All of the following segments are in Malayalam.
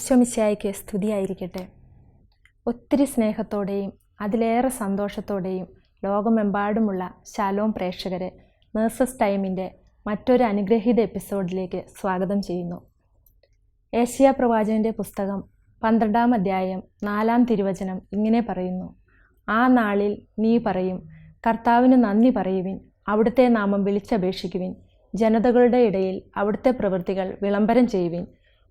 ഈശോമിശായിക്ക് സ്തുതിയായിരിക്കട്ടെ. ഒത്തിരി സ്നേഹത്തോടെയും അതിലേറെ സന്തോഷത്തോടെയും ലോകമെമ്പാടുമുള്ള ശാലോം പ്രേക്ഷകരെ നേഴ്സസ് ടൈമിന്റെ മറ്റൊരു അനുഗ്രഹീത എപ്പിസോഡിലേക്ക് സ്വാഗതം ചെയ്യുന്നു. ഏഷ്യ പ്രവാചകന്റെ പുസ്തകം പന്ത്രണ്ടാം അധ്യായം നാലാം തിരുവചനം ഇങ്ങനെ പറയുന്നു. ആ നാളിൽ നീ പറയും കർത്താവിന് നന്ദി പറയുവിൻ അവിടുത്തെ നാമം വിളിച്ചപേക്ഷിക്കുവിൻ ജനതകളുടെ ഇടയിൽ അവിടുത്തെ പ്രവൃത്തികൾ വിളംബരം ചെയ്യുവിൻ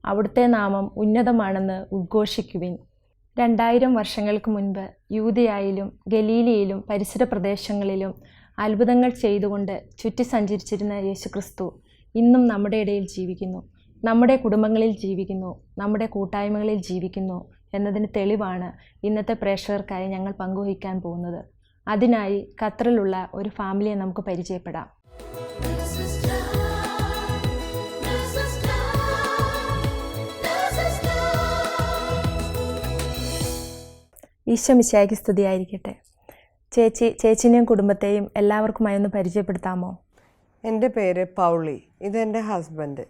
അവിടുത്തെ നാമം ഉന്നതമാണെന്ന് ഉദ്ഘോഷിക്കുവിൻ. രണ്ടായിരം വർഷങ്ങൾക്ക് മുൻപ് യൂതയായിലും ഗലീലിയിലും പരിസര പ്രദേശങ്ങളിലും അത്ഭുതങ്ങൾ ചെയ്തുകൊണ്ട് ചുറ്റി സഞ്ചരിച്ചിരുന്ന യേശുക്രിസ്തു ഇന്നും നമ്മുടെ ഇടയിൽ ജീവിക്കുന്നു. നമ്മുടെ കുടുംബങ്ങളിൽ ജീവിക്കുന്നു. നമ്മുടെ കൂട്ടായ്മകളിൽ ജീവിക്കുന്നു എന്നതിന് തെളിവാണ് ഇന്നത്തെ പ്രേക്ഷകർക്കായി ഞങ്ങൾ പങ്കുവയ്ക്കാൻ പോകുന്നത്. അതിനായി ഖത്തറിലുള്ള ഒരു ഫാമിലിയെ നമുക്ക് പരിചയപ്പെടാം. ഈശോ മിശിയായ്ക്ക് സ്തുതിയായിരിക്കട്ടെ. ചേച്ചി ചേച്ചിനെയും കുടുംബത്തെയും എല്ലാവർക്കുമായി ഒന്ന് പരിചയപ്പെടുത്താമോ? എന്റെ പേര് പൗളി. ഇതെന്റെ ഹസ്ബൻഡ്.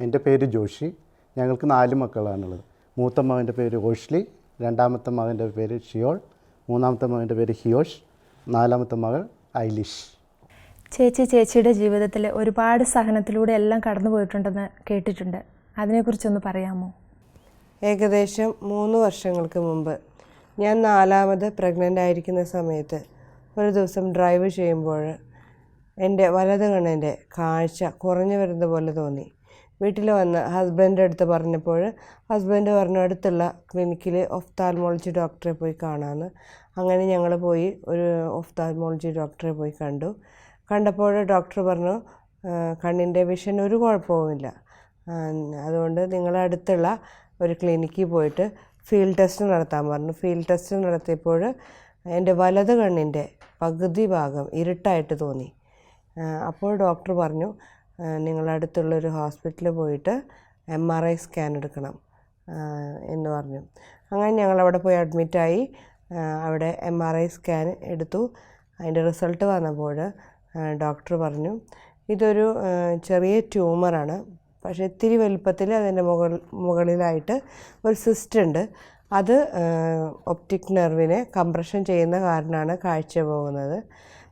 എന്റെ പേര് ജോഷി. ഞങ്ങൾക്ക് നാല് മക്കളാണുള്ളത്. മൂത്ത മകന്റെ പേര് ഓഷ്ലി രണ്ടാമത്തെ മകന്റെ പേര് ഷിയോൾ മൂന്നാമത്തെ മകന്റെ പേര് ഹിയോഷ് നാലാമത്തെ മകൾ ഐലിഷ്. ചേച്ചി ചേച്ചിയുടെ ജീവിതത്തിൽ ഒരുപാട് സഹനത്തിലൂടെ എല്ലാം കടന്നു പോയിട്ടുണ്ടെന്ന് കേട്ടിട്ടുണ്ട്. അതിനെക്കുറിച്ചൊന്ന് പറയാമോ? ഏകദേശം മൂന്ന് വർഷങ്ങൾക്ക് മുമ്പ് ഞാൻ നാലാമത് പ്രഗ്നന്റ് ആയിരിക്കുന്ന സമയത്ത് ഒരു ദിവസം ഡ്രൈവ് ചെയ്യുമ്പോൾ എന്റെ വലത് കണ്ണിന്റെ കാഴ്ച കുറഞ്ഞു വരുന്ന പോലെ തോന്നി. വീട്ടിൽ വന്ന് ഹസ്ബൻഡ് അടുത്ത് പറഞ്ഞപ്പോൾ ഹസ്ബൻഡ് പറഞ്ഞ അടുത്തുള്ള ക്ലിനിക്കിൽ ഒഫ്താൽമോളജി ഡോക്ടറെ പോയി കാണാമെന്ന് അങ്ങനെ ഞങ്ങൾ പോയി ഒരു ഒഫ്താൽമോളജി ഡോക്ടറെ പോയി കണ്ടു. കണ്ടപ്പോൾ ഡോക്ടർ പറഞ്ഞു കണ്ണിന്റെ വിഷൻ ഒരു കുഴപ്പവുമില്ല. അതുകൊണ്ട് നിങ്ങളടുത്തുള്ള ഒരു ക്ലിനിക്കിൽ പോയിട്ട് ഫീൽഡ് ടെസ്റ്റ് നടത്താൻ പറഞ്ഞു. ഫീൽഡ് ടെസ്റ്റ് നടത്തിയപ്പോൾ എന്റെ വലത് കണ്ണിന്റെ പകുതി ഭാഗം ഇരുട്ടായിട്ട് തോന്നി. അപ്പോൾ ഡോക്ടർ പറഞ്ഞു നിങ്ങളടുത്തുള്ളൊരു ഹോസ്പിറ്റലിൽ പോയിട്ട് എം ആർ ഐ സ്കാൻ എടുക്കണം എന്ന് പറഞ്ഞു. അങ്ങനെ ഞങ്ങൾ അവിടെ പോയി അഡ്മിറ്റായി അവിടെ എം ആർ ഐ സ്കാൻ എടുത്തു. അതിന്റെ റിസൾട്ട് വന്നപ്പോൾ ഡോക്ടർ പറഞ്ഞു ഇതൊരു ചെറിയ ട്യൂമറാണ്. പക്ഷേ ഇത്തിരി വലുപ്പത്തിൽ അതിന്റെ മുകൾ മുകളിലായിട്ട് ഒരു സിസ്റ്റ് ഉണ്ട് അത് ഒപ്റ്റിക് നെർവിനെ കംപ്രഷൻ ചെയ്യുന്ന കാരണമാണ് കാഴ്ച പോകുന്നത്.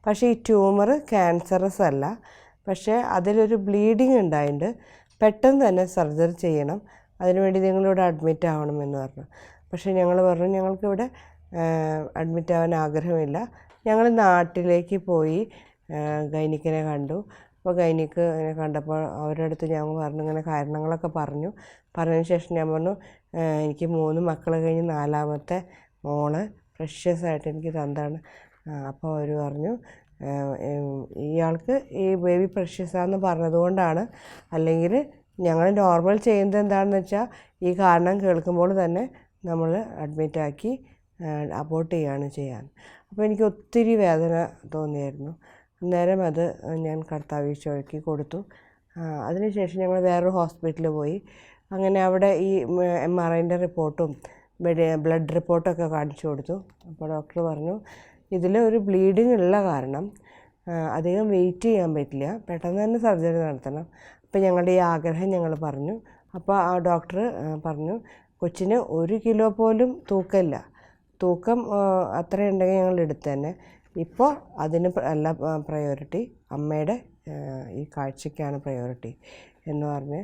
പക്ഷേ ഈ ട്യൂമർ ക്യാൻസറസ് അല്ല. പക്ഷേ അതിലൊരു ബ്ലീഡിങ് ഉണ്ടായിട്ടുണ്ട്. പെട്ടെന്ന് തന്നെ സർജറി ചെയ്യണം. അതിനുവേണ്ടി നിങ്ങളിവിടെ അഡ്മിറ്റ് ആവണമെന്ന് പറഞ്ഞു. പക്ഷേ ഞങ്ങൾ പറഞ്ഞു ഞങ്ങൾക്കിവിടെ അഡ്മിറ്റ് ആവാൻ ആഗ്രഹമില്ല. ഞങ്ങൾ നാട്ടിലേക്ക് പോയി ഗൈനിക്കിനെ കണ്ടു. അപ്പോൾ ഗൈനിക്ക് ഇങ്ങനെ കണ്ടപ്പോൾ അവരുടെ അടുത്ത് ഞാൻ പറഞ്ഞു ഇങ്ങനെ കാരണങ്ങളൊക്കെ പറഞ്ഞു. പറഞ്ഞതിന് ശേഷം ഞാൻ പറഞ്ഞു എനിക്ക് മൂന്ന് മക്കൾ കഴിഞ്ഞ് നാലാമത്തെ മോൾ ഫ്രഷ്യസ് ആയിട്ട് എനിക്ക് തന്താണ് അപ്പോൾ അവർ പറഞ്ഞു "ഏഹ് ഏഹ് ഇയാൾക്ക് ഈ ബേബി പ്രഷ്യസാന്ന് പറഞ്ഞതുകൊണ്ടാണ്. അല്ലെങ്കിൽ ഞങ്ങൾ നോർമൽ ചെയ്യുന്നത് എന്താണെന്ന് വെച്ചാൽ ഈ കാരണം കേൾക്കുമ്പോൾ തന്നെ നമ്മൾ അഡ്മിറ്റാക്കി അബോട്ട് ചെയ്യുകയാണ് ചെയ്യാൻ. അപ്പോൾ എനിക്ക് ഒത്തിരി വേദന തോന്നിയായിരുന്നു. അന്നേരം അത് ഞാൻ കർത്താവീശോയ്ക്ക് കൊടുത്തു. അതിനുശേഷം ഞങ്ങൾ വേറൊരു ഹോസ്പിറ്റലിൽ പോയി. അങ്ങനെ അവിടെ ഈ എം ആർ ഐന്റെ റിപ്പോർട്ടും ബ്ലഡ് റിപ്പോർട്ടൊക്കെ കാണിച്ചു കൊടുത്തു. അപ്പോൾ ഡോക്ടർ പറഞ്ഞു ഇതിൽ ഒരു ബ്ലീഡിങ് ഉള്ള കാരണം അധികം വെയിറ്റ് ചെയ്യാൻ പറ്റില്ല. പെട്ടെന്ന് തന്നെ സർജറി നടത്തണം. അപ്പോൾ ഞങ്ങളുടെ ഈ ആഗ്രഹം ഞങ്ങൾ പറഞ്ഞു. അപ്പോൾ ആ ഡോക്ടർ പറഞ്ഞു കൊച്ചിന് ഒരു കിലോ പോലും തൂക്കമില്ല. തൂക്കം അത്രയുണ്ടെങ്കിൽ ഞങ്ങൾ എടുത്തു തന്നെ. ഇപ്പോൾ അതിന് അല്ല പ്രയോറിറ്റി അമ്മയുടെ ഈ കാഴ്ചയ്ക്കാണ് പ്രയോറിറ്റി എന്ന് പറഞ്ഞ്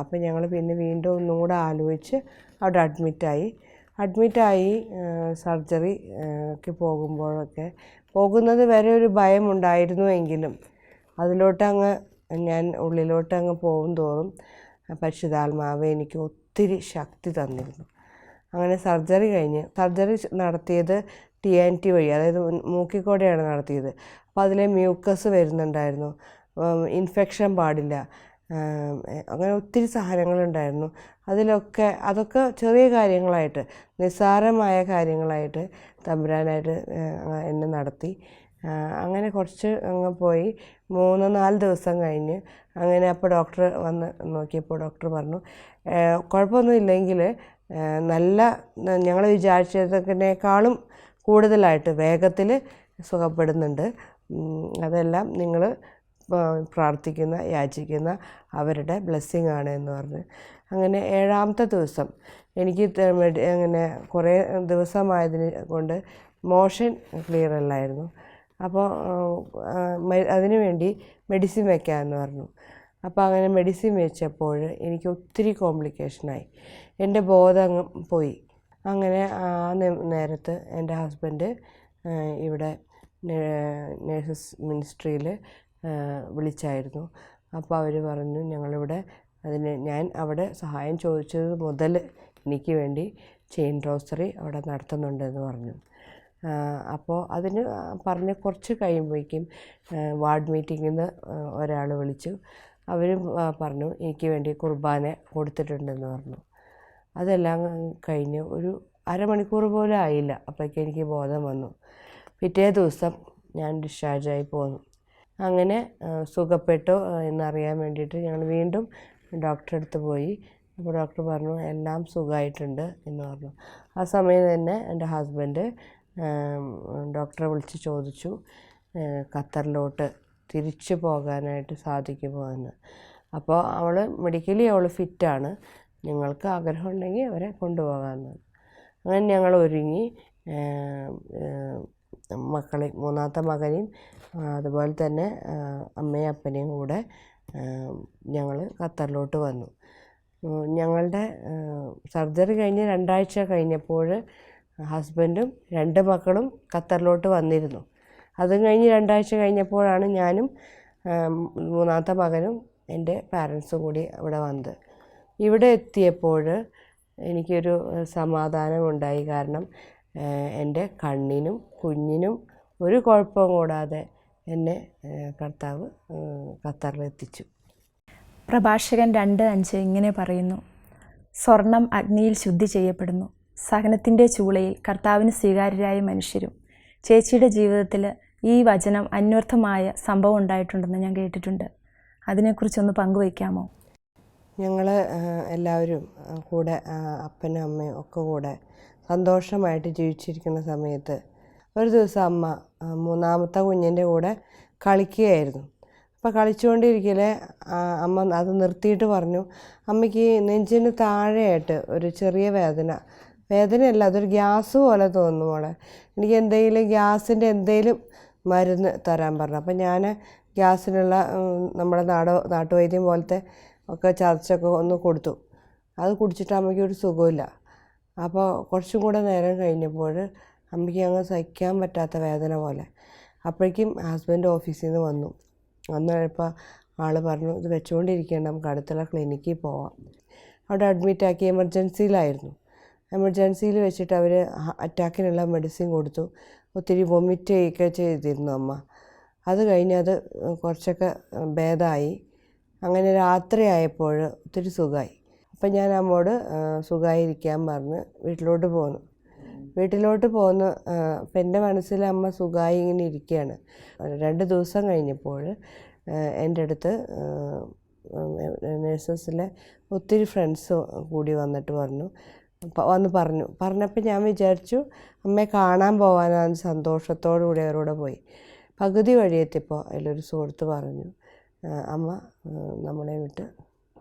അപ്പോൾ ഞങ്ങൾ പിന്നെ വീണ്ടും ഒന്നുകൂടെ ആലോചിച്ച് അവിടെ അഡ്മിറ്റായി അഡ്മിറ്റായി സർജറി ക്ക് പോകുമ്പോഴൊക്കെ. പോകുന്നത് വരെ ഒരു ഭയമുണ്ടായിരുന്നു എങ്കിലും അതിലോട്ട് അങ്ങ് ഞാൻ ഉള്ളിലോട്ട് അങ്ങ് പോകും തോറും പരിശുദ്ധാത്മാവ് എനിക്ക് ഒത്തിരി ശക്തി തന്നിരുന്നു. അങ്ങനെ സർജറി കഴിഞ്ഞ് സർജറി നടത്തിയത് ടി എൻ ടി വഴി അതായത് മൂക്കിക്കൂടെയാണ് നടത്തിയത്. അപ്പോൾ അതിലെ മ്യൂക്കസ് വരുന്നുണ്ടായിരുന്നു. ഇൻഫെക്ഷൻ പാടില്ല. അങ്ങനെ ഒത്തിരി സഹനങ്ങളുണ്ടായിരുന്നു അതിലൊക്കെ അതൊക്കെ ചെറിയ കാര്യങ്ങളായിട്ട് നിസ്സാരമായ കാര്യങ്ങളായിട്ട് തമ്പുരാനായിട്ട് എന്നെ നടത്തി. അങ്ങനെ കുറച്ച് അങ്ങ് പോയി. മൂന്ന് നാല് ദിവസം കഴിഞ്ഞ് അങ്ങനെ അപ്പോൾ ഡോക്ടർ വന്ന് നോക്കിയപ്പോൾ ഡോക്ടർ പറഞ്ഞു കുഴപ്പമൊന്നും ഏഹ്, നല്ല ഞങ്ങൾ വിചാരിച്ചതിനേക്കാളും കൂടുതലായിട്ട് വേഗത്തിൽ സുഖപ്പെടുന്നുണ്ട്. അതെല്ലാം നിങ്ങൾ പ്രാർത്ഥിക്കുന്ന യാചിക്കുന്ന അവരുടെ ബ്ലെസ്സിങ് ആണ് എന്ന് പറഞ്ഞ്. അങ്ങനെ ഏഴാമത്തെ ദിവസം എനിക്ക് അങ്ങനെ കുറേ ദിവസമായതിന് കൊണ്ട് മോഷൻ ക്ലിയർ അല്ലായിരുന്നു. അപ്പോൾ അതിനു വേണ്ടി മെഡിസിൻ വെക്കാമെന്ന് പറഞ്ഞു. അപ്പോൾ അങ്ങനെ മെഡിസിൻ വെച്ചപ്പോൾ എനിക്ക് ഒത്തിരി കോംപ്ലിക്കേഷനായി. എന്റെ ബോധം പോയി. അങ്ങനെ ആ നേരത്ത് എന്റെ ഹസ്ബൻഡ് ഇവിടെ നേഴ്സസ് മിനിസ്ട്രിയിൽ വിളിച്ചായിരുന്നു. അപ്പോൾ അവർ പറഞ്ഞു ഞങ്ങളിവിടെ അതിന് ഞാൻ അവിടെ സഹായം ചോദിച്ചത് മുതൽ എനിക്ക് വേണ്ടി ചെയിൻ റോസറി അവിടെ നടത്തുന്നുണ്ടെന്ന് പറഞ്ഞു. അപ്പോൾ അതിന് പറഞ്ഞ് കുറച്ച് കഴിയുമ്പോഴേക്കും വാർഡ് മീറ്റിങ്ങിൽ നിന്ന് ഒരാൾ വിളിച്ചു. അവരും പറഞ്ഞു എനിക്ക് വേണ്ടി കുർബാന കൊടുത്തിട്ടുണ്ടെന്ന് പറഞ്ഞു. അതെല്ലാം കഴിഞ്ഞ് ഒരു അരമണിക്കൂർ പോലും ആയില്ല. അപ്പോഴേക്കും എനിക്ക് ബോധം വന്നു. പിറ്റേ ദിവസം ഞാൻ ഡിസ്ചാർജായി പോന്നു. അങ്ങനെ സുഖപ്പെട്ടോ എന്നറിയാൻ വേണ്ടിയിട്ട് ഞങ്ങൾ വീണ്ടും ഡോക്ടറെ അടുത്ത് പോയി. അപ്പോൾ ഡോക്ടർ പറഞ്ഞു എല്ലാം സുഖമായിട്ടുണ്ട് എന്ന് പറഞ്ഞു. ആ സമയം തന്നെ എന്റെ ഹസ്ബൻഡ് ഡോക്ടറെ വിളിച്ച് ചോദിച്ചു ഖത്തറിലോട്ട് തിരിച്ചു പോകാനായിട്ട് സാധിക്കുമോ എന്ന്. അപ്പോൾ അവൾ മെഡിക്കലി അവൾ ഫിറ്റാണ്. നിങ്ങൾക്ക് ആഗ്രഹമുണ്ടെങ്കിൽ അവരെ കൊണ്ടുപോകാമെന്ന് അങ്ങനെ ഞങ്ങൾ ഒരുങ്ങി മക്കളെ മൂന്നാമത്തെ മകനെയും അതുപോലെ തന്നെ അമ്മയും അപ്പനെയും കൂടെ ഞങ്ങൾ ഖത്തറിലോട്ട് വന്നു. ഞങ്ങളുടെ സർജറി കഴിഞ്ഞ് രണ്ടാഴ്ച കഴിഞ്ഞപ്പോൾ ഹസ്ബൻഡും രണ്ട് മക്കളും ഖത്തറിലോട്ട് വന്നിരുന്നു. അതും കഴിഞ്ഞ് രണ്ടാഴ്ച കഴിഞ്ഞപ്പോഴാണ് ഞാനും മൂന്നാമത്തെ മകനും എന്റെ പാരൻസും കൂടി ഇവിടെ വന്നത്. ഇവിടെ എത്തിയപ്പോൾ എനിക്കൊരു സമാധാനമുണ്ടായി. കാരണം എന്റെ കണ്ണിനും കുഞ്ഞിനും ഒരു കുഴപ്പവും കൂടാതെ എന്നെ കർത്താവ് ഖത്തറിലെത്തിച്ചു പ്രഭാഷകൻ രണ്ട് അഞ്ച് ഇങ്ങനെ പറയുന്നു. സ്വർണം അഗ്നിയിൽ ശുദ്ധി ചെയ്യപ്പെടുന്നു. സഹനത്തിന്റെ ചൂളയിൽ കർത്താവിന് സ്വീകാര്യരായ മനുഷ്യരും. ചേച്ചിയുടെ ജീവിതത്തിൽ ഈ വചനം അന്വർത്ഥമായ സംഭവം ഉണ്ടായിട്ടുണ്ടെന്ന് ഞാൻ കേട്ടിട്ടുണ്ട്. അതിനെക്കുറിച്ചൊന്ന് പങ്കുവയ്ക്കാമോ? ഞങ്ങൾ എല്ലാവരും കൂടെ അപ്പനും അമ്മയും ഒക്കെ കൂടെ സന്തോഷമായിട്ട് ജീവിച്ചിരിക്കുന്ന സമയത്ത് ഒരു ദിവസം അമ്മ മൂന്നാമത്തെ കുഞ്ഞിന്റെ കൂടെ കളിക്കുകയായിരുന്നു. അപ്പോൾ കളിച്ചുകൊണ്ടിരിക്കലെ അമ്മ അത് നിർത്തിയിട്ട് പറഞ്ഞു അമ്മയ്ക്ക് നെഞ്ചിന് താഴെയായിട്ട് ഒരു ചെറിയ വേദന വേദനയല്ല അതൊരു ഗ്യാസ് പോലെ തോന്നുന്നു മോളെ. എനിക്ക് എന്തെങ്കിലും ഗ്യാസിന്റെ എന്തെങ്കിലും മരുന്ന് തരാൻ പറഞ്ഞു. അപ്പോൾ ഞാൻ ഗ്യാസിനുള്ള നമ്മുടെ നാടോ നാട്ടുവൈദ്യം പോലത്തെ ഒക്കെ ചതച്ചൊക്കെ ഒന്ന് കൊടുത്തു. അത് കുടിച്ചിട്ട് അമ്മയ്ക്ക് ഒരു സുഖമില്ല അപ്പോൾ കുറച്ചും കൂടെ നേരം കഴിഞ്ഞപ്പോൾ അമ്മയ്ക്ക് അങ്ങ് സഹിക്കാൻ പറ്റാത്ത വേദന പോലെ. അപ്പോഴേക്കും ഹസ്ബൻഡ് ഓഫീസിൽ നിന്ന് വന്നു. വന്നു കഴിഞ്ഞപ്പോൾ ആൾ പറഞ്ഞു ഇത് വെച്ചുകൊണ്ടിരിക്കേണ്ട നമുക്ക് അടുത്തുള്ള ക്ലിനിക്കിൽ പോവാം. അവിടെ അഡ്മിറ്റ് ആക്കി എമർജൻസിയിലായിരുന്നു എമർജൻസിയിൽ വെച്ചിട്ട് അവർ അറ്റാക്കിനുള്ള മെഡിസിൻ കൊടുത്തു. ഒത്തിരി വൊമിറ്റ് ചെയ്യുകയൊക്കെ ചെയ്തിരുന്നു അമ്മ. അത് കഴിഞ്ഞ് അത് കുറച്ചൊക്കെ ഭേദമായി അങ്ങനെ രാത്രിയായപ്പോൾ ഒത്തിരി സുഖമായി. അപ്പം ഞാൻ അമ്മോട് സുഖമായിരിക്കാൻ പറഞ്ഞ് വീട്ടിലോട്ട് പോന്നു. വീട്ടിലോട്ട് പോന്ന് ആ, അപ്പം എന്റെ മനസ്സിൽ അമ്മ സുഖമായി ഇങ്ങനെ ഇരിക്കുകയാണ്. രണ്ട് ദിവസം കഴിഞ്ഞപ്പോൾ എന്റെ അടുത്ത് നേഴ്സസിലെ ഒത്തിരി ഫ്രണ്ട്സ് കൂടി വന്നിട്ട് പറഞ്ഞു വന്ന് പറഞ്ഞു. പറഞ്ഞപ്പോൾ ഞാൻ വിചാരിച്ചു അമ്മയെ കാണാൻ പോകാനാണ് സന്തോഷത്തോടു കൂടി അവരോട് പോയി. പകുതി വഴിയെത്തിയപ്പോൾ അതിലൊരു സുഹൃത്ത് പറഞ്ഞു "ആ, അമ്മ നമ്മളെ വിട്ട്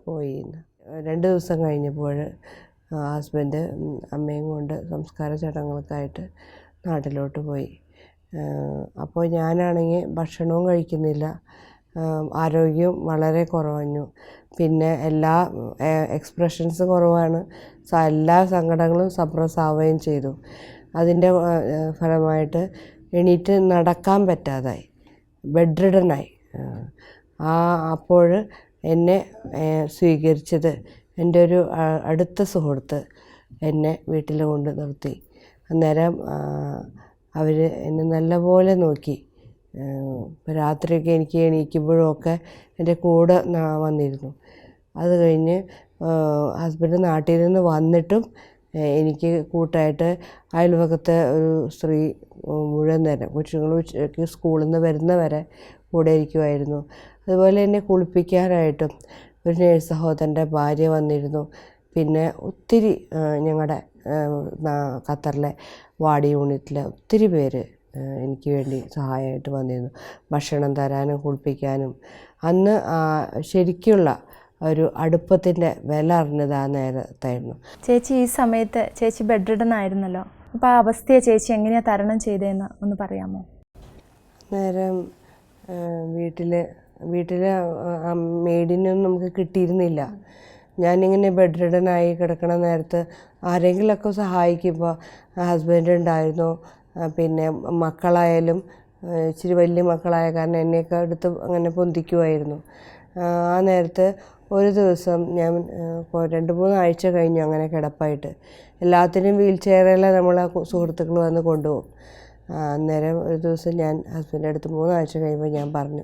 പോയി രണ്ട് ദിവസം കഴിഞ്ഞപ്പോൾ ഹസ്ബൻഡ് അമ്മയും കൊണ്ട് സംസ്കാര ചടങ്ങുകൾക്കായിട്ട് നാട്ടിലോട്ട് പോയി. അപ്പോൾ ഞാനാണെങ്കിൽ ഭക്ഷണവും കഴിക്കുന്നില്ല. ആരോഗ്യം വളരെ കുറവഞ്ഞു പിന്നെ എല്ലാ എക്സ്പ്രഷൻസ് കുറവാണ്. എല്ലാ സങ്കടങ്ങളും സപ്രസ് ആവുകയും ചെയ്തു. അതിന്റെ ഫലമായിട്ട് എണീറ്റ് നടക്കാൻ പറ്റാതായി. ബെഡ് റിഡനായി ആ അപ്പോൾ എന്നെ സ്വീകരിച്ചത് എന്റെ ഒരു അടുത്ത സുഹൃത്ത് എന്നെ വീട്ടിൽ കൊണ്ട് നിർത്തി. അന്നേരം അവർ എന്നെ നല്ലപോലെ നോക്കി. രാത്രിയൊക്കെ എനിക്ക് എണീക്കുമ്പോഴൊക്കെ എന്റെ കൂടെ വന്നിരുന്നു. അത് കഴിഞ്ഞ് ഹസ്ബൻഡ് നാട്ടിൽ നിന്ന് വന്നിട്ടും എനിക്ക് കൂട്ടായിട്ട് അയൽവക്കത്തെ ഒരു സ്ത്രീ മുഴുവൻ നേരം കൊച്ചുങ്ങൾ ഉച്ചയ്ക്ക് സ്കൂളിൽ നിന്ന് വരുന്നവരെ കൂടെ ഇരിക്കുമായിരുന്നു അതുപോലെ എന്നെ കുളിപ്പിക്കാനായിട്ടും ഒരു നേഴ്സ് സഹോദരന്റെ ഭാര്യ വന്നിരുന്നു. പിന്നെ ഒത്തിരി ഞങ്ങളുടെ ഖത്തറിലെ വാർഡ് യൂണിറ്റിലെ ഒത്തിരി പേര് എനിക്ക് വേണ്ടി സഹായമായിട്ട് വന്നിരുന്നു. ഭക്ഷണം തരാനും കുളിപ്പിക്കാനും. അന്ന് ശരിക്കുള്ള ഒരു അടുപ്പത്തിന്റെ വില അറിഞ്ഞത് ആ നേരത്തായിരുന്നു. ചേച്ചി ഈ സമയത്ത് ചേച്ചി ബെഡ് റിഡൻ ആയിരുന്നല്ലോ അപ്പോൾ ആ അവസ്ഥയെ ചേച്ചി എങ്ങനെയാണ് തരണം ചെയ്തതെന്ന് ഒന്ന് പറയാമോ? നേരം വീട്ടിൽ വീട്ടിൽ മെയ്ഡിനൊന്നും നമുക്ക് കിട്ടിയിരുന്നില്ല. ഞാനിങ്ങനെ ബെഡ് റിഡനായി കിടക്കണ നേരത്ത് ആരെങ്കിലുമൊക്കെ സഹായിക്കുമ്പോൾ ഹസ്ബൻഡ് ഉണ്ടായിരുന്നു പിന്നെ മക്കളായാലും ഇച്ചിരി വലിയ മക്കളായ കാരണം എന്നെയൊക്കെ എടുത്ത് അങ്ങനെ പൊന്തിക്കുമായിരുന്നു ആ, നേരത്ത് ഒരു ദിവസം ഞാൻ രണ്ട് മൂന്ന് ആഴ്ച കഴിഞ്ഞു അങ്ങനെ കിടപ്പായിട്ട്. എല്ലാത്തിനും വീൽ ചെയറല്ല നമ്മളെ സുഹൃത്തുക്കൾ വന്ന് കൊണ്ടുപോകും. അന്നേരം ഒരു ദിവസം ഞാൻ ഹസ്ബൻഡിന്റെ അടുത്ത് മൂന്നാഴ്ച കഴിയുമ്പോൾ ഞാൻ പറഞ്ഞു.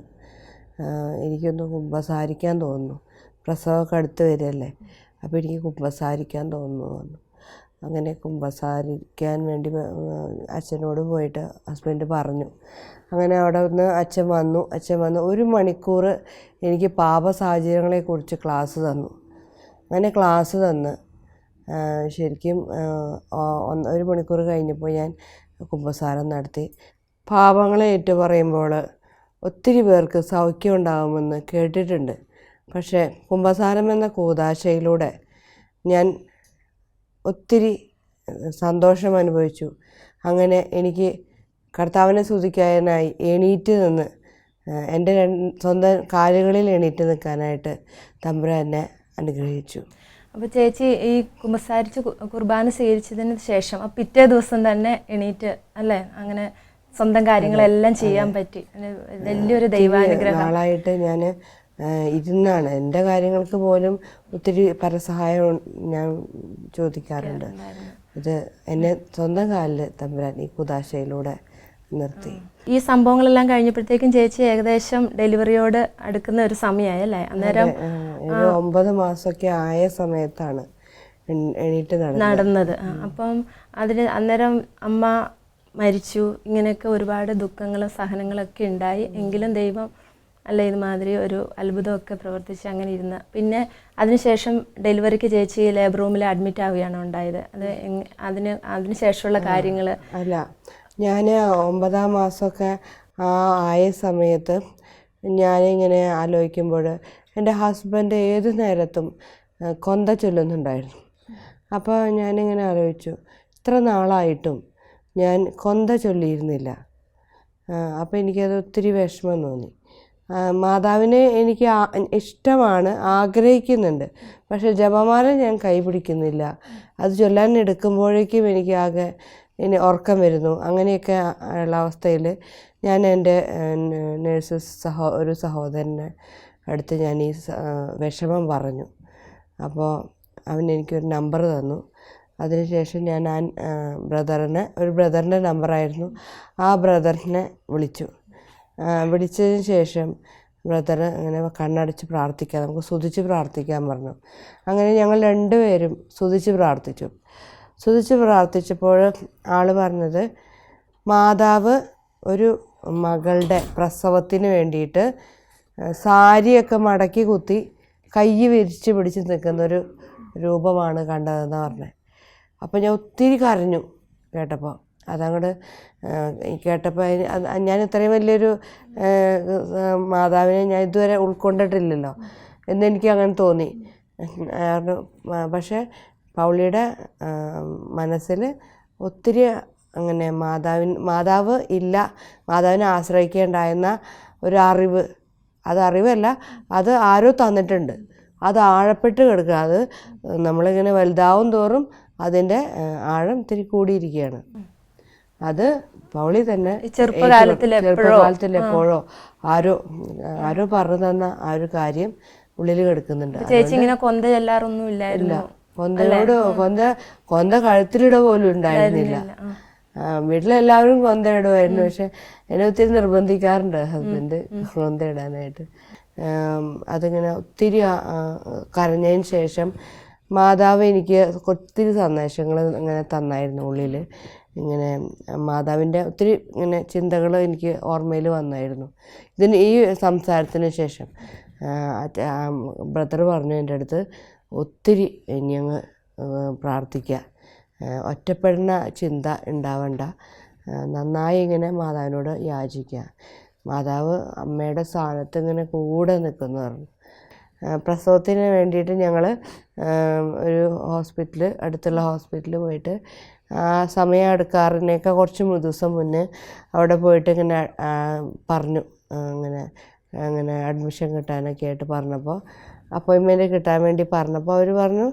എനിക്കൊന്ന് കുമ്പസാരിക്കാൻ തോന്നുന്നു. പ്രസവമൊക്കെ അടുത്ത് വരികയല്ലേ അപ്പോൾ എനിക്ക് കുമ്പസാരിക്കാൻ തോന്നുന്നു പറഞ്ഞു അങ്ങനെ കുമ്പസാരിക്കാൻ വേണ്ടി അച്ഛനോട് പോയിട്ട് ഹസ്ബൻഡ് പറഞ്ഞു. അങ്ങനെ അവിടെ നിന്ന് അച്ഛൻ വന്നു. അച്ഛൻ വന്ന് ഒരു മണിക്കൂർ എനിക്ക് പാപ സാഹചര്യങ്ങളെക്കുറിച്ച് ക്ലാസ് തന്നു. അങ്ങനെ ക്ലാസ് തന്ന് ശരിക്കും ഒരു മണിക്കൂർ കഴിഞ്ഞപ്പോൾ ഞാൻ കുമ്പസാരം നടത്തി. പാപങ്ങളെ ഏറ്റു പറയുമ്പോൾ ഒത്തിരി പേർക്ക് സൗഖ്യം ഉണ്ടാകുമെന്ന് കേട്ടിട്ടുണ്ട്. പക്ഷേ കുംഭസാരം എന്ന കൂതാശയിലൂടെ ഞാൻ ഒത്തിരി സന്തോഷം അനുഭവിച്ചു. അങ്ങനെ എനിക്ക് കർത്താവിനെ സ്തുതിക്കാനായി എണീറ്റ് നിന്ന് എന്റെ സ്വന്തം കാലുകളിൽ എണീറ്റ് നിൽക്കാനായിട്ട് തമ്പുര എന്നെ അനുഗ്രഹിച്ചു. അപ്പോൾ ചേച്ചി ഈ കുമ്പസാരിച്ച് കുർബാന സ്വീകരിച്ചതിന് ശേഷം ആ പിറ്റേ ദിവസം തന്നെ എണീറ്റ് അല്ലേ? അങ്ങനെ സ്വന്തം കാര്യങ്ങളെല്ലാം ചെയ്യാൻ പറ്റി. വലിയൊരു ദൈവാനുഗ്രഹം. നാളായിട്ട് ഞാൻ ഇരുന്നാണ്. എന്റെ കാര്യങ്ങൾക്ക് പോലും ഒത്തിരി പരസഹായം ഞാൻ ചോദിക്കാറുണ്ട്. ഇത് എന്നെ സ്വന്തം കാലിൽ തമ്പുരാൻ ഈ കുദാശയിലൂടെ നിർത്തി. ഈ സംഭവങ്ങളെല്ലാം കഴിഞ്ഞപ്പോഴത്തേക്കും ചേച്ചി ഏകദേശം ഡെലിവറിയോട് അടുക്കുന്ന ഒരു സമയമായി അല്ലേ? അന്നേരം ഒമ്പത് മാസമൊക്കെ ആയ സമയത്താണ് എണീറ്റ് നടന്നത്. അപ്പം അതിന് അന്നേരം അമ്മ മരിച്ചു. ഇങ്ങനെയൊക്കെ ഒരുപാട് ദുഃഖങ്ങളും സഹനങ്ങളൊക്കെ ഉണ്ടായി. എങ്കിലും ദൈവം അല്ല ഇതുമാതിരി ഒരു അത്ഭുതമൊക്കെ പ്രവർത്തിച്ച് അങ്ങനെ ഇരുന്ന. പിന്നെ അതിനുശേഷം ഡെലിവറിക്ക് ചേച്ചി ലേബർ റൂമിൽ അഡ്മിറ്റ് ആവുകയാണ് ഉണ്ടായത്. അത് അതിന് ശേഷമുള്ള കാര്യങ്ങൾ അല്ല. ഞാൻ ഒമ്പതാം മാസമൊക്കെ ആ ആയ സമയത്ത് ഞാനിങ്ങനെ ആലോചിക്കുമ്പോൾ എന്റെ ഹസ്ബൻഡ് ഏത് നേരത്തും കൊന്ത ചൊല്ലുന്നുണ്ടായിരുന്നു. അപ്പോൾ ഞാനിങ്ങനെ ആലോചിച്ചു ഇത്ര നാളായിട്ടും ഞാൻ കൊന്ത ചൊല്ലിയിരുന്നില്ല. അപ്പോൾ എനിക്കത് ഒത്തിരി വിഷമം തോന്നി. മാതാവിനെ എനിക്ക് ഇഷ്ടമാണ് ആഗ്രഹിക്കുന്നുണ്ട്. പക്ഷേ ജപമാല ഞാൻ കൈപിടിക്കുന്നില്ല അത് ചൊല്ലാൻ എടുക്കുമ്പോഴേക്കും എനിക്ക് ആകെ ഇനി ഉറക്കം വരുന്നു. അങ്ങനെയൊക്കെ ഉള്ള അവസ്ഥയിൽ ഞാൻ എന്റെ നേഴ്സ് സഹോ ഒരു സഹോദരനെ അടുത്ത് ഞാൻ ഈ വിഷമം പറഞ്ഞു. അപ്പോൾ അവൻ എനിക്കൊരു നമ്പർ തന്നു. അതിനുശേഷം ഞാൻ ആ ബ്രദറിനെ ഒരു ബ്രദറിന്റെ നമ്പറായിരുന്നു. ആ ബ്രദറിനെ വിളിച്ചു. വിളിച്ചതിന് ശേഷം ബ്രദർ അങ്ങനെ കണ്ണടച്ച് പ്രാർത്ഥിക്കാം നമുക്ക് സ്തുതിച്ച് പ്രാർത്ഥിക്കാൻ പറഞ്ഞു. അങ്ങനെ ഞങ്ങൾ രണ്ടുപേരും സ്തുതിച്ച് പ്രാർത്ഥിച്ചു. സ്തുതിച്ച് പ്രാർത്ഥിച്ചപ്പോൾ ആൾ പറഞ്ഞത് മാതാവ് ഒരു മകളുടെ പ്രസവത്തിന് വേണ്ടിയിട്ട് സാരിയൊക്കെ മടക്കി കുത്തി കൈ വിരിച്ച് പിടിച്ച് നിൽക്കുന്നൊരു രൂപമാണ് കണ്ടതെന്ന് പറഞ്ഞത് അപ്പോൾ ഞാൻ ഒത്തിരി കരഞ്ഞു കേട്ടപ്പോൾ അതങ്ങോട്ട് കേട്ടപ്പോൾ ഞാൻ ഇത്രയും വലിയൊരു മാതാവിനെ ഞാൻ ഇതുവരെ ഉൾക്കൊണ്ടിട്ടില്ലല്ലോ എന്നെനിക്ക് അങ്ങനെ തോന്നി. പക്ഷേ പൗളിയുടെ മനസ്സിൽ ഒത്തിരി അങ്ങനെ മാതാവിൻ മാതാവ് ഇല്ല മാതാവിനെ ആശ്രയിക്കേണ്ടായെന്ന ഒരു അറിവ് അത് അറിവല്ല അത് ആരോ തന്നിട്ടുണ്ട്. അത് ആഴപ്പെട്ട് കിടക്കുക. അത് നമ്മളിങ്ങനെ വലുതാവും തോറും അതിന്റെ ആഴം ഇത്തിരി കൂടിയിരിക്കുകയാണ് അത് പൗളി തന്നെ ചെറുപ്പകാലത്തിൽ ചെറുപ്പകാലത്തിൽ എപ്പോഴോ? ആരോ ആരോ പറഞ്ഞു തന്ന ആ ഒരു കാര്യം ഉള്ളിൽ കിടക്കുന്നുണ്ട്. ചേച്ചി ഇങ്ങനെ കൊന്ത ചെല്ലാറൊന്നും ഇല്ല. കൊന്തയോട് കൊന്ത കൊന്ത കഴുത്തിലിട പോലും ഉണ്ടായിരുന്നില്ല. വീട്ടിലെല്ലാവരും കൊന്ത ഇടുമായിരുന്നു. പക്ഷെ എന്നെ ഒത്തിരി നിർബന്ധിക്കാറുണ്ട് ഹസ്ബൻഡ് കൊന്ത ഇടാനായിട്ട്. അതിങ്ങനെ ഒത്തിരി കരഞ്ഞതിന് ശേഷം മാതാവ് എനിക്ക് ഒത്തിരി സന്ദേശങ്ങൾ ഇങ്ങനെ തന്നായിരുന്നു ഉള്ളിൽ. ഇങ്ങനെ മാതാവിന്റെ ഒത്തിരി ഇങ്ങനെ ചിന്തകൾ എനിക്ക് ഓർമ്മയിൽ വന്നായിരുന്നു. ഇതിന് ഈ സംസാരത്തിന് ശേഷം ബ്രദർ പറഞ്ഞു എന്റെ അടുത്ത് ഒത്തിരി ഇനി അങ്ങ് പ്രാർത്ഥിക്കുക ഒറ്റപ്പെടുന്ന ചിന്ത ഉണ്ടാവണ്ട. നന്നായി ഇങ്ങനെ മാതാവിനോട് യാചിക്കുക മാതാവ് അമ്മയുടെ സ്ഥാനത്ത് ഇങ്ങനെ കൂടെ നിൽക്കുന്നു പറഞ്ഞു. പ്രസവത്തിന് വേണ്ടിയിട്ട് ഞങ്ങൾ ഒരു ഹോസ്പിറ്റൽ അടുത്തുള്ള ഹോസ്പിറ്റലിൽ പോയിട്ട് ആ സമയം എടുക്കാറിനേക്കാൾ കുറച്ച് ദിവസം മുന്നേ അവിടെ പോയിട്ട് ഇങ്ങനെ പറഞ്ഞു. അങ്ങനെ അങ്ങനെ അഡ്മിഷൻ കിട്ടാനൊക്കെ ആയിട്ട് പറഞ്ഞപ്പോൾ അപ്പോയിൻമെന്റ് കിട്ടാൻ വേണ്ടി പറഞ്ഞപ്പോൾ അവർ പറഞ്ഞു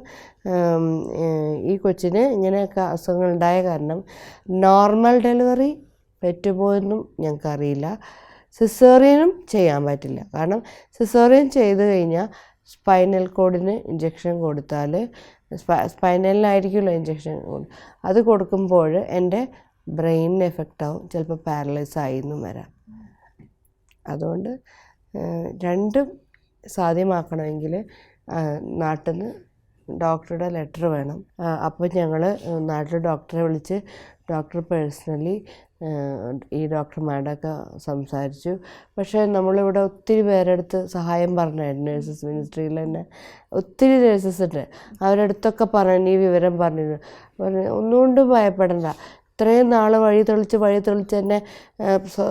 ഈ കൊച്ചിന് ഇങ്ങനെയൊക്കെ അസുഖങ്ങളുണ്ടായ കാരണം നോർമൽ ഡെലിവറി പറ്റുമോ എന്നും ഞങ്ങൾക്കറിയില്ല. സിസേറിയനും ചെയ്യാൻ പറ്റില്ല. കാരണം സിസേറിയൻ ചെയ്ത് കഴിഞ്ഞാൽ സ്പൈനൽ കോഡിന് ഇഞ്ചക്ഷൻ കൊടുത്താൽ സ്പൈനലിനായിരിക്കുമല്ലോ ഇഞ്ചക്ഷൻ അത് കൊടുക്കുമ്പോൾ എന്റെ ബ്രെയിനിന് എഫക്റ്റ് ആവും ചിലപ്പോൾ പാരലൈസ് ആയി എന്നും വരാം. അതുകൊണ്ട് രണ്ടും സാധ്യമാക്കണമെങ്കിൽ നാട്ടിൽ നിന്ന് ഡോക്ടറുടെ ലെറ്റർ വേണം. അപ്പോൾ ഞങ്ങൾ നാട്ടിൽ ഡോക്ടറെ വിളിച്ച് ഡോക്ടർ പേഴ്സണലി ഈ ഡോക്ടർമാരോടൊക്കെ സംസാരിച്ചു. പക്ഷേ നമ്മളിവിടെ ഒത്തിരി പേരെടുത്ത് സഹായം പറഞ്ഞായിരുന്നു. നേഴ്സസ് മിനിസ്ട്രിയിൽ തന്നെ ഒത്തിരി നേഴ്സസ് ഉണ്ട്. അവരടുത്തൊക്കെ പറഞ്ഞു ഈ വിവരം പറഞ്ഞിരുന്നു. പറഞ്ഞു ഒന്നുകൊണ്ടും ഭയപ്പെടണ്ട. ഇത്രയും നാൾ വഴി തെളിച്ച് വഴി തെളിച്ച് എന്നെ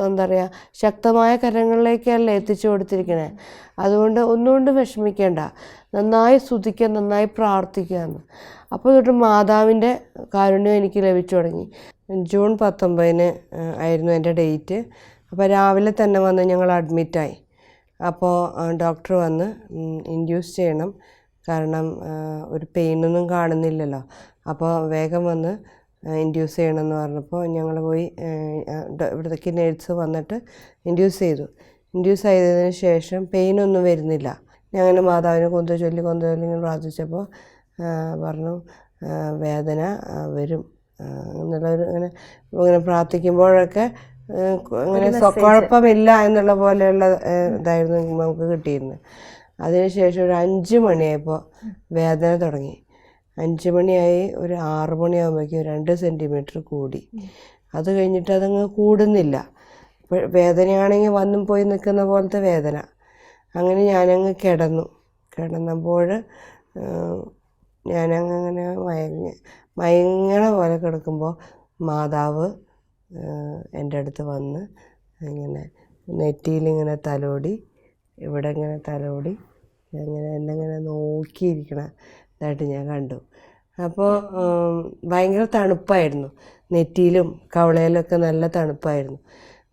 എന്താ പറയുക ശക്തമായ കരങ്ങളിലേക്കല്ലേ എത്തിച്ചു കൊടുത്തിരിക്കണേ. അതുകൊണ്ട് ഒന്നുകൊണ്ടും വിഷമിക്കേണ്ട. നന്നായി സ്തുതിക്കുക നന്നായി പ്രാർത്ഥിക്കുക എന്ന്. അപ്പോൾ തൊട്ട് മാതാവിന്റെ കാരുണ്യം എനിക്ക് ലഭിച്ചു തുടങ്ങി. ജൂൺ പത്തൊമ്പതിന് ആയിരുന്നു എന്റെ ഡേറ്റ്. അപ്പോൾ രാവിലെ തന്നെ വന്ന് ഞങ്ങൾ അഡ്മിറ്റായി. അപ്പോൾ ഡോക്ടർ വന്ന് ഇൻഡ്യൂസ് ചെയ്യണം. കാരണം ഒരു പെയിനൊന്നും കാണുന്നില്ലല്ലോ. അപ്പോൾ വേഗം വന്ന് ഇൻഡ്യൂസ് ചെയ്യണമെന്ന് പറഞ്ഞപ്പോൾ ഞങ്ങൾ പോയി ഇവിടത്തേക്ക് നേഴ്സ് വന്നിട്ട് ഇൻഡ്യൂസ് ചെയ്തു. ഇൻഡ്യൂസ് ചെയ്തതിന് ശേഷം പെയിനൊന്നും വരുന്നില്ല. ഞങ്ങൾ അങ്ങനെ മാതാവിനെ കൊന്ത ചൊല്ലി കൊന്ത ചൊല്ലി പ്രാർത്ഥിച്ചപ്പോൾ പറഞ്ഞു വേദന വരും. എന്നുള്ള എന്നുള്ളൊരു ഇങ്ങനെ ഇങ്ങനെ പ്രാർത്ഥിക്കുമ്പോഴൊക്കെ അങ്ങനെ കുഴപ്പമില്ല എന്നുള്ള പോലെയുള്ള ഇതായിരുന്നു നമുക്ക് കിട്ടിയിരുന്നത്. അതിനുശേഷം ഒരു അഞ്ച് മണിയായപ്പോൾ വേദന തുടങ്ങി. അഞ്ച് മണിയായി ഒരു ആറ് മണിയാകുമ്പോഴേക്കും രണ്ട് സെന്റിമീറ്റർ കൂടി. അത് കഴിഞ്ഞിട്ട് അതങ്ങ് കൂടുന്നില്ല. വേദനയാണെങ്കിൽ വന്നും പോയി നിൽക്കുന്ന പോലത്തെ വേദന. അങ്ങനെ ഞാനങ്ങ് കിടന്നു. കിടന്നപ്പോൾ ഞാനങ്ങ് അങ്ങനെ മയങ്ങ മയങ്ങണ പോലെ കിടക്കുമ്പോൾ മാതാവ് എന്റെ അടുത്ത് വന്ന് ഇങ്ങനെ നെറ്റിയിലിങ്ങനെ തലോടി ഇവിടെ ഇങ്ങനെ തലോടി അങ്ങനെ എന്നെ ഇങ്ങനെ നോക്കിയിരിക്കണ ഇതായിട്ട് ഞാൻ കണ്ടു. അപ്പോൾ ഭയങ്കര തണുപ്പായിരുന്നു. നെറ്റിയിലും കവളയിലൊക്കെ നല്ല തണുപ്പായിരുന്നു.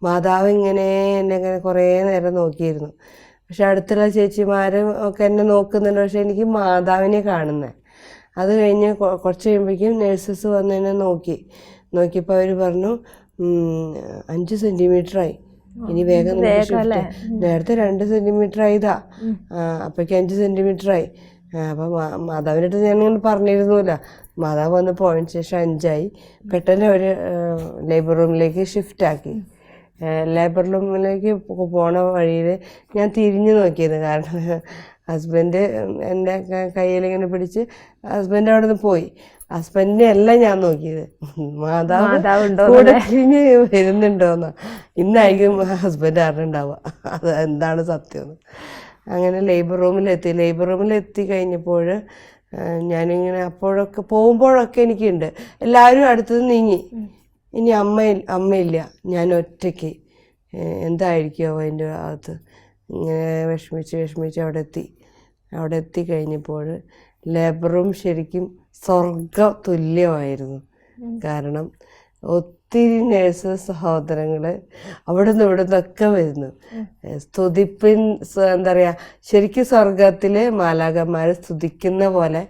മാതാവ് ഇങ്ങനെ എന്നെ ഇങ്ങനെ കുറേ നേരം നോക്കിയിരുന്നു. പക്ഷെ അടുത്തുള്ള ചേച്ചിമാരും ഒക്കെ എന്നെ നോക്കുന്നുണ്ട്. പക്ഷെ എനിക്ക് മാതാവിനെ കാണുന്നത് അത് കഴിഞ്ഞ് കുറച്ച് കഴിയുമ്പോഴേക്കും നേഴ്സസ് വന്ന് എന്നെ നോക്കി. നോക്കിയപ്പോൾ അവർ പറഞ്ഞു "ഉം, അഞ്ച് സെന്റിമീറ്ററായി ഇനി വേഗം നേരത്തെ രണ്ട് സെന്റിമീറ്റർ ആയതാ. അപ്പോഴേക്കും അഞ്ച് സെന്റിമീറ്റർ ആയി. അപ്പം അടുത്ത് ഞാനിങ്ങനെ പറഞ്ഞിരുന്നില്ല. മാതാവ് വന്ന് പോയതിന് ശേഷം അഞ്ചായി. പെട്ടെന്ന് അവർ ലേബർ റൂമിലേക്ക് ഷിഫ്റ്റ് ആക്കി. ലേബർ റൂമിലേക്ക് പോണ വഴിയിൽ ഞാൻ തിരിഞ്ഞു നോക്കിയത്. കാരണം ഹസ്ബൻഡ് എന്റെ കയ്യിലിങ്ങനെ പിടിച്ച് ഹസ്ബൻഡ് അവിടെ നിന്ന് പോയി. ഹസ്ബൻഡിനെ അല്ല ഞാൻ നോക്കിയത്. മാതാവ് കൂടെ തിരിഞ്ഞ് വരുന്നുണ്ടോന്ന്. ഇന്നായിരിക്കും ഹസ്ബൻഡ് അറിഞ്ഞുണ്ടാവുക. അത് എന്താണ് സത്യം. അങ്ങനെ ലേബർ റൂമിലെത്തി ലേബർ റൂമിലെത്തി കഴിഞ്ഞപ്പോൾ ഞാനിങ്ങനെ അപ്പോഴൊക്കെ പോകുമ്പോഴൊക്കെ എനിക്കുണ്ട്. എല്ലാവരും അടുത്തത് നീങ്ങി. ഇനി അമ്മ അമ്മയില്ല ഞാൻ ഒറ്റയ്ക്ക്. എന്തായിരിക്കുമോ അതിന്റെ അകത്ത്? ഇങ്ങനെ വിഷമിച്ച് വിഷമിച്ച് അവിടെ എത്തി. അവിടെ എത്തി കഴിഞ്ഞപ്പോൾ ലേബറും ശരിക്കും സ്വർഗ തുല്യമായിരുന്നു. കാരണം ഒത്തിരി നേഴ്സ് സഹോദരങ്ങൾ അവിടെ നിന്ന് ഇവിടെ നിന്നൊക്കെ വരുന്നു സ്തുതിപ്പിൻ എന്താ പറയുക ശരിക്കും സ്വർഗത്തിൽ മാലാകന്മാരെ സ്തുതിക്കുന്ന പോലെ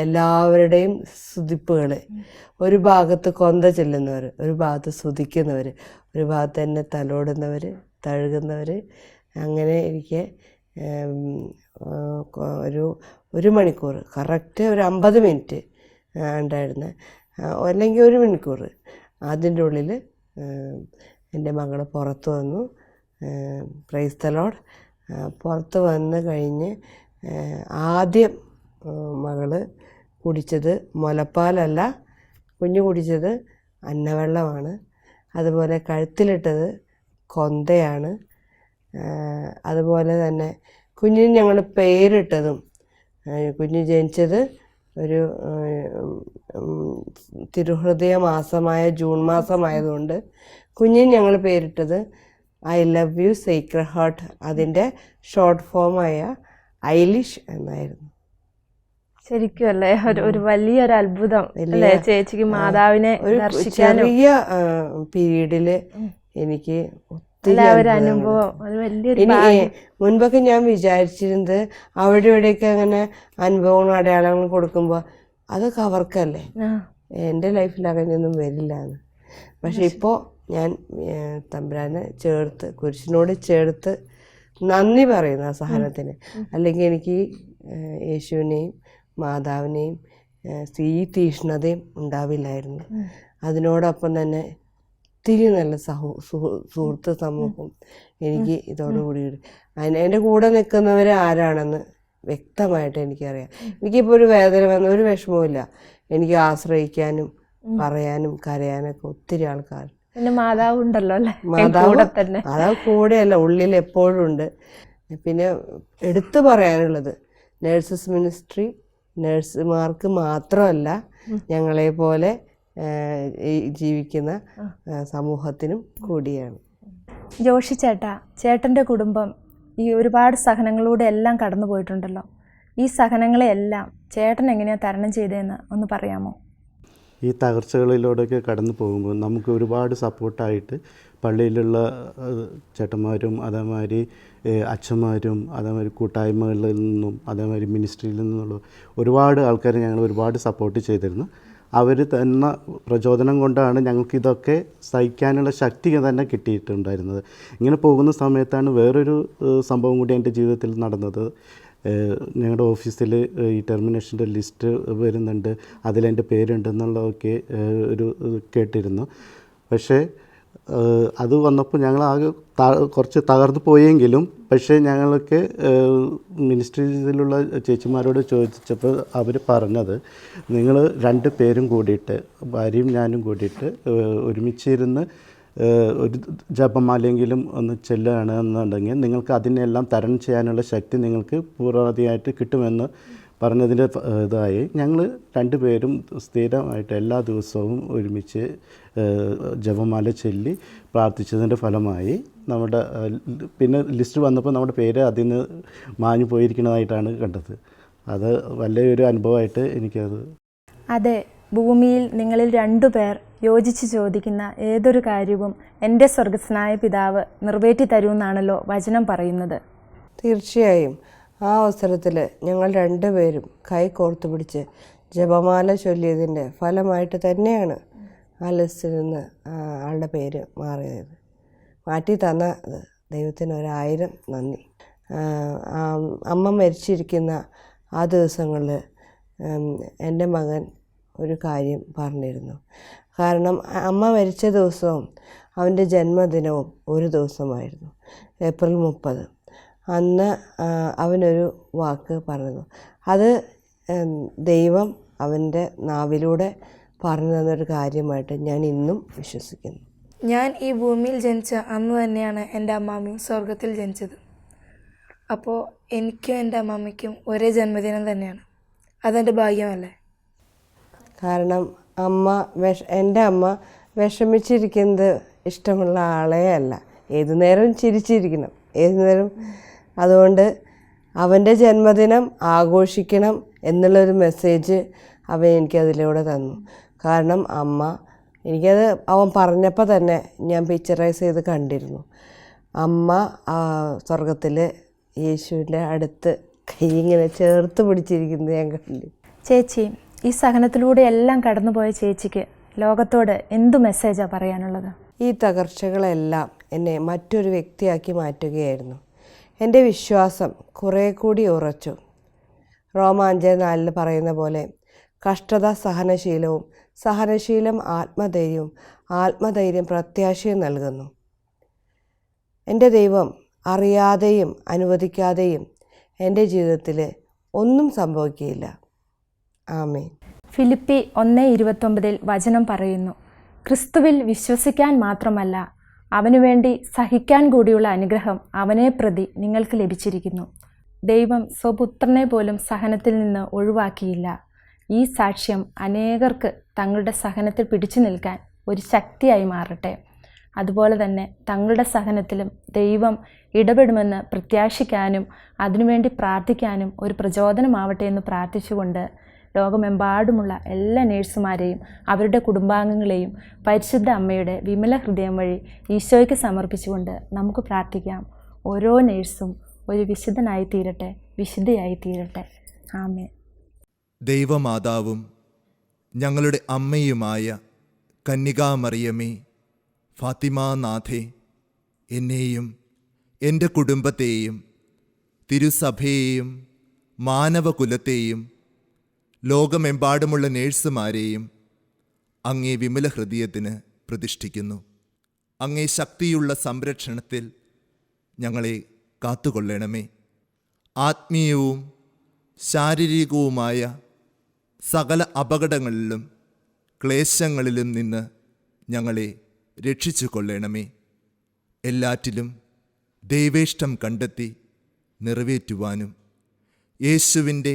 എല്ലാവരുടെയും സ്തുതിപ്പുകൾ ഒരു ഭാഗത്ത് കൊന്ത ചെല്ലുന്നവർ ഒരു ഭാഗത്ത് സ്തുതിക്കുന്നവർ ഒരു ഭാഗത്ത് തന്നെ തലോടുന്നവർ തഴുകുന്നവർ അങ്ങനെ എനിക്ക് ഒരു ഒരു മണിക്കൂർ കറക്റ്റ് ഒരു അമ്പത് മിനിറ്റ് ഉണ്ടായിരുന്നു. അല്ലെങ്കിൽ ഒരു മണിക്കൂർ അതിന്റെ ഉള്ളിൽ എന്റെ മകൾ പുറത്ത് വന്നു. പ്രൈസ് തലോഡ് പുറത്ത് വന്ന് കഴിഞ്ഞ് ആദ്യം മകൾ കുടിച്ചത് മുലപ്പാലല്ല കുഞ്ഞു കുടിച്ചത് അന്നവെള്ളമാണ്. അതുപോലെ കഴുത്തിലിട്ടത് കൊന്തയാണ്. അതുപോലെ തന്നെ കുഞ്ഞിന് ഞങ്ങൾ പേരിട്ടതും കുഞ്ഞ് ജനിച്ചത് ഒരു തിരുഹൃദയ മാസമായ ജൂൺ മാസമായതുകൊണ്ട് കുഞ്ഞിന് ഞങ്ങൾ പേരിട്ടത് I love you secret heart അതിന്റെ ഷോർട്ട് ഫോമായ ഐലിഷ് എന്നായിരുന്നു. ശരിക്കും അല്ലേ? ഒരു ഒരു വലിയൊരു അത്ഭുതം അല്ലേ? ചേച്ചിക്ക് മാതാവിനെ ചെറിയ പീരീഡിൽ എനിക്ക് മുൻപൊക്കെ ഞാൻ വിചാരിച്ചിരുന്നത് അവിടെ ഇവിടെയൊക്കെ അങ്ങനെ അനുഭവങ്ങളും അടയാളങ്ങളും കൊടുക്കുമ്പോൾ അതൊക്കെ അവർക്കല്ലേ? എന്റെ ലൈഫിൽ അങ്ങനെയൊന്നും വരില്ല എന്ന്. പക്ഷെ ഇപ്പോൾ ഞാൻ തമ്പുരാനെ ചേർത്ത് കുരിശിനോട് ചേർത്ത് നന്ദി പറയുന്നു ആ സഹനത്തിന്. അല്ലെങ്കിൽ എനിക്ക് യേശുവിനെയും മാതാവിനെയും സ്ത്രീ ഈ തീഷ്ണതയും ഉണ്ടാവില്ലായിരുന്നു. അതിനോടൊപ്പം തന്നെ ഒത്തിരി നല്ല സഹോ സുഹൃ- സുഹൃത്ത് സമൂഹം എനിക്ക് ഇതോടുകൂടി അതിന് എന്റെ കൂടെ നിൽക്കുന്നവർ ആരാണെന്ന് വ്യക്തമായിട്ട് എനിക്കറിയാം. എനിക്കിപ്പോൾ ഒരു വേദന വന്ന ഒരു വിഷമവുമില്ല. എനിക്ക് ആശ്രയിക്കാനും പറയാനും കരയാനൊക്കെ ഒത്തിരി ആൾക്കാർ പിന്നെ മാതാവ് ഉണ്ടല്ലോ അല്ലേ? മാതാവ് തന്നെ. മാതാവ് കൂടെയല്ല ഉള്ളിൽ എപ്പോഴും ഉണ്ട്. പിന്നെ എടുത്തു പറയാനുള്ളത് നഴ്സസ് മിനിസ്ട്രി നഴ്സുമാർക്ക് മാത്രമല്ല ഞങ്ങളെ പോലെ ജീവിക്കുന്ന സമൂഹത്തിനും കൂടിയാണ്. ജോഷി ചേട്ടാ ചേട്ടന്റെ കുടുംബം ഈ ഒരുപാട് സഹനങ്ങളിലൂടെ എല്ലാം കടന്നു പോയിട്ടുണ്ടല്ലോ. ഈ സഹനങ്ങളെയെല്ലാം ചേട്ടൻ എങ്ങനെയാണ് തരണം ചെയ്തതെന്ന് ഒന്ന് പറയാമോ? ഈ തകർച്ചകളിലൂടെയൊക്കെ കടന്നു പോകുമ്പോൾ നമുക്ക് ഒരുപാട് സപ്പോർട്ടായിട്ട് പള്ളിയിലുള്ള ചേട്ടന്മാരും അതേമാതിരി അച്ഛന്മാരും അതേമാതിരി കൂട്ടായ്മകളിൽ നിന്നും അതേമാതിരി മിനിസ്ട്രിയിൽ നിന്നുള്ള ഒരുപാട് ആൾക്കാർ ഞങ്ങൾ ഒരുപാട് സപ്പോർട്ട് ചെയ്തിരുന്നു. അവർ തന്ന പ്രചോദനം കൊണ്ടാണ് ഞങ്ങൾക്കിതൊക്കെ സഹിക്കാനുള്ള ശക്തി തന്നെ കിട്ടിയിട്ടുണ്ടായിരുന്നത്. ഇങ്ങനെ പോകുന്ന സമയത്താണ് വേറൊരു സംഭവം കൂടി എന്റെ ജീവിതത്തിൽ നടന്നത്. ഞങ്ങളുടെ ഓഫീസിൽ ഈ ടെർമിനേഷന്റെ ലിസ്റ്റ് വരുന്നുണ്ട്. അതിലെന്റെ പേരുണ്ടെന്നുള്ളതൊക്കെ ഒരു കേട്ടിരുന്നു. പക്ഷേ അത് വന്നപ്പോൾ ഞങ്ങൾ ആകെ കുറച്ച് തകർന്നു പോയെങ്കിലും പക്ഷേ ഞങ്ങൾക്ക് മിനിസ്ട്രിയിലുള്ള ചേച്ചിമാരോട് ചോദിച്ചപ്പോൾ അവർ പറഞ്ഞത് നിങ്ങൾ രണ്ട് പേരും കൂടിയിട്ട് ഭാര്യയും ഞാനും കൂടിയിട്ട് ഒരുമിച്ചിരുന്ന് ഒരു ജപമാലെങ്കിലും ഒന്ന് ചെല്ലുകയാണെന്നുണ്ടെങ്കിൽ നിങ്ങൾക്ക് അതിനെല്ലാം തരണം ചെയ്യാനുള്ള ശക്തി നിങ്ങൾക്ക് പൂർണതയായിട്ട് കിട്ടുമെന്ന് പറഞ്ഞതിന്റെ ഇതായി. ഞങ്ങൾ രണ്ടുപേരും സ്ഥിരമായിട്ട് എല്ലാ ദിവസവും ഒരുമിച്ച് ജപമാല ചൊല്ലി പ്രാർത്ഥിച്ചതിന്റെ ഫലമായി നമ്മുടെ പിന്നെ ലിസ്റ്റ് വന്നപ്പോൾ നമ്മുടെ പേര് അതിൽ നിന്ന് മാഞ്ഞു പോയിരിക്കുന്നതായിട്ടാണ് കണ്ടത്. അത് വലിയൊരു അനുഭവമായിട്ട് എനിക്കത് അതെ ഭൂമിയിൽ നിങ്ങളിൽ രണ്ടു പേർ യോജിച്ച് ചോദിക്കുന്ന ഏതൊരു കാര്യവും എന്റെ സ്വർഗസ്നായ പിതാവ് നിറവേറ്റി തരുമെന്നാണല്ലോ വചനം പറയുന്നത്. തീർച്ചയായും. ആ അവസരത്തിൽ ഞങ്ങൾ രണ്ടുപേരും കൈ കോർത്തു പിടിച്ച് ജപമാല ചൊല്ലിയതിന്റെ ഫലമായിട്ട് തന്നെയാണ് ആ ലിസ്റ്റിൽ നിന്ന് ആളുടെ പേര് മാറിയത്. മാറ്റി തന്ന ദൈവത്തിന് ഒരായിരം നന്ദി. അമ്മ മരിച്ചിരിക്കുന്ന ആ ദിവസങ്ങളിൽ എന്റെ മകൻ ഒരു കാര്യം പറഞ്ഞിരുന്നു. കാരണം അമ്മ മരിച്ച ദിവസവും അവന്റെ ജന്മദിനവും ഒരു ദിവസമായിരുന്നു. ഏപ്രിൽ മുപ്പത്. അന്ന് അവനൊരു വാക്ക് പറഞ്ഞു അത് ദൈവം അവന്റെ നാവിലൂടെ പറഞ്ഞു തന്നൊരു കാര്യമായിട്ട് ഞാൻ ഇന്നും വിശ്വസിക്കുന്നു. ഞാൻ ഈ ഭൂമിയിൽ ജനിച്ച അന്ന് തന്നെയാണ് എന്റെ അമ്മാമ്മയും സ്വർഗത്തിൽ ജനിച്ചത്. അപ്പോൾ എനിക്കും എന്റെ അമ്മാമ്മയ്ക്കും ഒരേ ജന്മദിനം തന്നെയാണ്. അതെന്റെ ഭാഗ്യമല്ലേ? കാരണം അമ്മ വിഷ എന്റെ അമ്മ വിഷമിച്ചിരിക്കുന്നത് ഇഷ്ടമുള്ള ആളേ അല്ല. ഏതു നേരവും ചിരിച്ചിരിക്കണം. ഏതു നേരം അതുകൊണ്ട് അവന്റെ ജന്മദിനം ആഘോഷിക്കണം എന്നുള്ളൊരു മെസ്സേജ് അവൻ എനിക്കതിലൂടെ തന്നു. കാരണം അമ്മ എനിക്കത് അവൻ പറഞ്ഞപ്പോൾ തന്നെ ഞാൻ പിക്ചറൈസ് ചെയ്ത് കണ്ടിരുന്നു. അമ്മ ആ സ്വർഗത്തിൽ യേശുവിന്റെ അടുത്ത് കൈ ഇങ്ങനെ ചേർത്ത് പിടിച്ചിരിക്കുന്നത് ഞാൻ കണ്ടു. ചേച്ചി ഈ സഹനത്തിലൂടെ എല്ലാം കടന്നുപോയ ചേച്ചിക്ക് ലോകത്തോട് എന്തു മെസ്സേജാണ് പറയാനുള്ളത്? ഈ തകർച്ചകളെല്ലാം എന്നെ മറ്റൊരു വ്യക്തിയാക്കി മാറ്റുകയായിരുന്നു. എന്റെ വിശ്വാസം കുറേ കൂടി ഉറച്ചു. റോമ അഞ്ച് നാലിൽ പറയുന്ന പോലെ കഷ്ടത സഹനശീലവും സഹനശീലം ആത്മധൈര്യവും ആത്മധൈര്യം പ്രത്യാശയും നൽകുന്നു. എന്റെ ദൈവം അറിയാതെയും അനുവദിക്കാതെയും എന്റെ ജീവിതത്തിൽ ഒന്നും സംഭവിക്കുകയില്ല. ആമേ ഫിലിപ്പി ഒന്ന് ഇരുപത്തൊമ്പതിൽ വചനം പറയുന്നു ക്രിസ്തുവിൽ വിശ്വസിക്കാൻ മാത്രമല്ല അവനു വേണ്ടി സഹിക്കാൻ കൂടിയുള്ള അനുഗ്രഹം അവനെ പ്രതി നിങ്ങൾക്ക് ലഭിച്ചിരിക്കുന്നു. ദൈവം സ്വപുത്രനെ പോലും സഹനത്തിൽ നിന്ന് ഒഴിവാക്കിയില്ല. ഈ സാക്ഷ്യം അനേകർക്ക് തങ്ങളുടെ സഹനത്തിൽ പിടിച്ചു നിൽക്കാൻ ഒരു ശക്തിയായി മാറട്ടെ. അതുപോലെ തന്നെ തങ്ങളുടെ സഹനത്തിലും ദൈവം ഇടപെടുമെന്ന് പ്രത്യാശിക്കാനും അതിനുവേണ്ടി പ്രാർത്ഥിക്കാനും ഒരു പ്രചോദനമാവട്ടെ എന്ന് പ്രാർത്ഥിച്ചുകൊണ്ട് ലോകമെമ്പാടുമുള്ള എല്ലാ നേഴ്സുമാരെയും അവരുടെ കുടുംബാംഗങ്ങളെയും പരിശുദ്ധ അമ്മയുടെ വിമല ഹൃദയം വഴി ഈശോയ്ക്ക് സമർപ്പിച്ചുകൊണ്ട് നമുക്ക് പ്രാർത്ഥിക്കാം. ഓരോ നേഴ്സും ഒരു വിശുദ്ധനായി തീരട്ടെ വിശുദ്ധയായി തീരട്ടെ ആമേ ദൈവമാതാവും ഞങ്ങളുടെ അമ്മയുമായ കന്യകാമറിയമേ ഫാത്തിമാനാഥേ എന്നെയും എന്റെ കുടുംബത്തെയും തിരുസഭയെയും മാനവകുലത്തെയും ലോകമെമ്പാടുമുള്ള നേഴ്സുമാരെയും അങ്ങേ വിമല ഹൃദയത്തിന് പ്രതിഷ്ഠിക്കുന്നു. അങ്ങേ ശക്തിയുള്ള സംരക്ഷണത്തിൽ ഞങ്ങളെ കാത്തുകൊള്ളണമേ. ആത്മീയവും ശാരീരികവുമായ സകല അപകടങ്ങളിലും ക്ലേശങ്ങളിലും നിന്ന് ഞങ്ങളെ രക്ഷിച്ചു കൊള്ളണമേ എല്ലാറ്റിലും ദൈവേഷ്ടം കണ്ടെത്തി നിറവേറ്റുവാനും യേശുവിന്റെ